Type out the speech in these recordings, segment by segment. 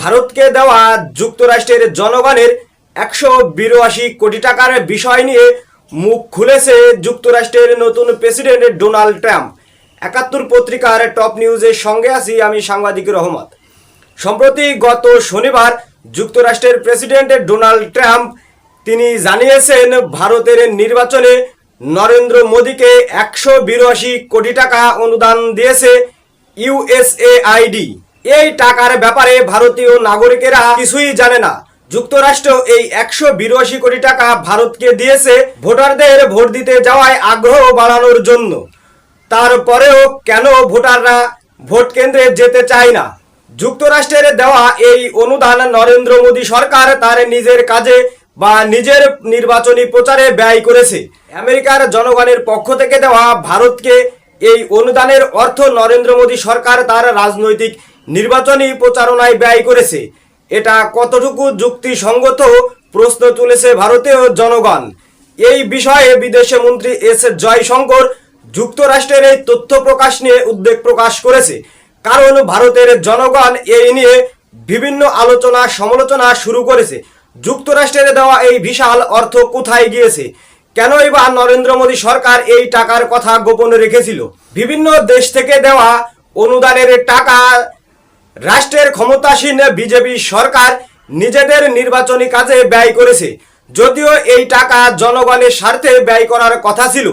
ভারতকে দেওয়া যুক্তরাষ্ট্রের জনগণের একশো বিরাশি কোটি টাকার বিষয় নিয়ে মুখ খুলেছে যুক্তরাষ্ট্রের নতুন প্রেসিডেন্ট ডোনাল্ড ট্রাম্প। একাত্তর পত্রিকার টপ নিউজের সঙ্গে আছি আমি সাংবাদিক রহমত। সম্প্রতি গত শনিবার যুক্তরাষ্ট্রের প্রেসিডেন্ট ডোনাল্ড ট্রাম্প, তিনি জানিয়েছেন, ভারতের নির্বাচনে নরেন্দ্র মোদীকে একশো বিরাশি কোটি টাকা অনুদান দিয়েছে ইউএসএআইডি। এই টাকার ব্যাপারে ভারতীয় নাগরিকেরা কিছুই জানে না। যুক্তরাষ্ট্র এই একশো বিরাশি কোটি টাকা ভারতকে দিয়েছে ভোটারদের ভোট দিতে যাওয়ায় আগ্রহ বাড়ানোর জন্য। তারপরেও কেন ভোটাররা ভোট কেন্দ্রে যেতে চায় না? যুক্তরাষ্ট্রের দেওয়া এই অনুদান নরেন্দ্র মোদী সরকার তার নিজের কাজে বা নিজের নির্বাচনী প্রচারে ব্যয় করেছে। আমেরিকার জনগণের পক্ষ থেকে দেওয়া ভারতকে এই অনুদানের অর্থ নরেন্দ্র মোদী সরকার তার রাজনৈতিক নির্বাচনী প্রচারণায় ব্যয় করেছে। এটা কতটুকু যুক্তিসঙ্গত প্রশ্ন তুলেছে ভারতীয় জনগণ। এই বিষয়ে বিদেশে মন্ত্রী এস জয়শঙ্কর যুক্তরাষ্ট্রের এই তথ্য প্রকাশ নিয়ে উদ্বেগ প্রকাশ করেছে। কারণ ভারতের জনগণ এই নিয়ে বিভিন্ন আলোচনা, সমালোচনা শুরু করেছে। যুক্তরাষ্ট্রের দেওয়া এই বিশাল অর্থ কোথায় গিয়েছে? কেনই বা নরেন্দ্র মোদী সরকার এই টাকার কথা গোপনে রেখেছিল? বিভিন্ন দেশ থেকে দেওয়া অনুদানের টাকা রাষ্ট্রের ক্ষমতাসীন বিজেপি সরকার নিজেদের নির্বাচনী কাজে ব্যয় করেছে। যদিও এই টাকা জনগণের স্বার্থে ব্যয় করার কথা ছিল।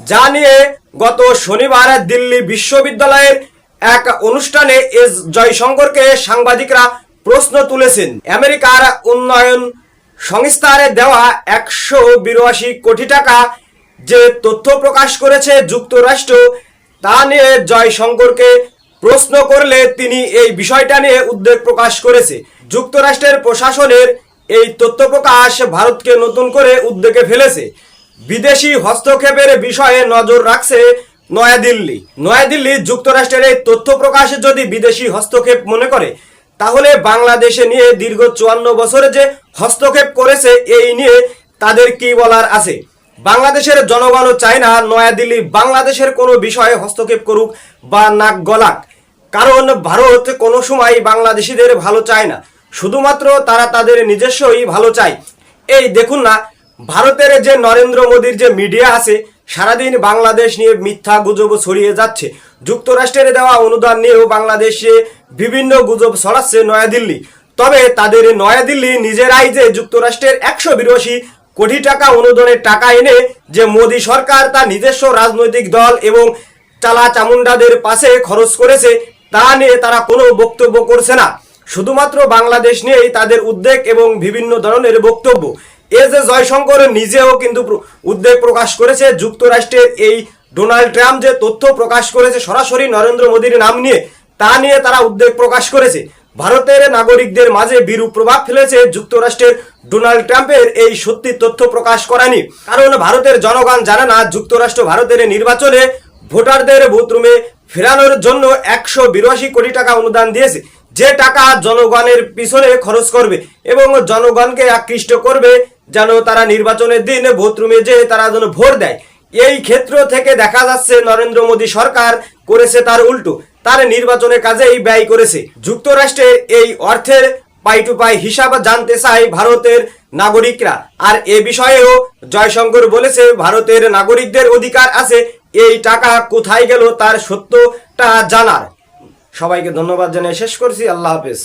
যা নিয়ে গত শনিবার দিল্লি বিশ্ববিদ্যালয়ের এক অনুষ্ঠানে এস জয়শঙ্করকে সাংবাদিকরা প্রশ্ন তুলেছেন। আমেরিকার উন্নয়ন সংস্থার দেওয়া একশো বিরাশি কোটি টাকা যে তথ্য প্রকাশ করেছে যুক্তরাষ্ট্র, তা নিয়ে জয়শঙ্করকে প্রশ্ন করলে তিনি এই বিষয়টা নিয়ে উদ্বেগ প্রকাশ করেছে। যুক্তরাষ্ট্রের প্রশাসনের এই তথ্য প্রকাশ ভারতকে নতুন করে উদ্বেগে ফেলেছে। বিদেশি হস্তক্ষেপের বিষয়ে নজর রাখছে নয়াদিল্লি। নয়াদিল্লি যুক্তরাষ্ট্রের এই তথ্য প্রকাশ যদি বিদেশি হস্তক্ষেপ মনে করে, তাহলে বাংলাদেশে নিয়ে দীর্ঘ চুয়ান্ন বছরে যে হস্তক্ষেপ করেছে, এই নিয়ে তাদের কি বলার আছে? বাংলাদেশের জনগণও চায় না নয়াদিল্লি বাংলাদেশের কোনো বিষয়ে হস্তক্ষেপ করুক বা নাক গলাক। কারণ ভারত কোনো সময় বাংলাদেশিদের ভালো চায় না। শুধুমাত্র তারা তাদের নিজস্বই ভালো চায়। এই দেখুন না, ভারতের যে নরেন্দ্র মোদীর যে মিডিয়া আছে, সারাদিন বাংলাদেশ নিয়ে মিথ্যা গুজব ছড়িয়ে যাচ্ছে। যুক্তরাষ্ট্রের দেওয়া অনুদান নিয়েও বাংলাদেশে বিভিন্ন গুজব ছড়াচ্ছে নয়াদিল্লি। তবে তাদের নয়াদিল্লি নিজেরাই যে যুক্তরাষ্ট্রের একশো বিরাশি কোটি টাকা অনুদানের টাকা এনে যে মোদী সরকার তার নিজস্ব রাজনৈতিক দল এবং চালা চামুন্ডাদের পাশে খরচ করেছে তা নিয়ে তারা কোনো বক্তব্য করছে না। শুধুমাত্র বাংলাদেশ নিয়েই তাদের উদ্বেগ এবং বিভিন্ন ধরনের বক্তব্য। এ যে জয়শঙ্কর নিজেও কিন্তু উদ্বেগ প্রকাশ করেছে, যুক্তরাষ্ট্রের এই ডোনাল্ড ট্রাম্প যে তথ্য প্রকাশ করেছে সরাসরি নরেন্দ্র মোদীর নাম নিয়ে, তা নিয়ে তারা উদ্বেগ প্রকাশ করেছে। ভারতের নাগরিকদের মাঝে বিরূপ প্রভাব ফেলেছে যুক্তরাষ্ট্রের ডোনাল্ড ট্রাম্পের এই সত্যি তথ্য প্রকাশ করানি। কারণ ভারতের জনগণ জানে না যুক্তরাষ্ট্র ভারতের নির্বাচনে ভোটারদের বুথরুমে ফেরানোর জন্য একশো বিরাশি কোটি টাকা অনুদান দিয়েছে। যে টাকা জনগণের পিছনে খরচ করবে এবং জনগণকে আকৃষ্ট করবে, যেন তারা নির্বাচনের দিন ভোটরুমে যে তারা যেন ভোট দেয়। এই ক্ষেত্র থেকে দেখা যাচ্ছে, নরেন্দ্র মোদী সরকার করেছে তার উল্টো। তার নির্বাচনের কাজেই ব্যয় করেছে। যুক্তরাষ্ট্রের এই অর্থের পাই টু পাই হিসাব জানতে চায় ভারতের নাগরিকরা। আর এ বিষয়েও জয়শঙ্কর বলেছে, ভারতের নাগরিকদের অধিকার আছে এই টাকা কোথায় গেল তার সত্যটা জানার। সবাইকে ধন্যবাদ জানিয়ে শেষ করছি। আল্লাহ হাফেজ।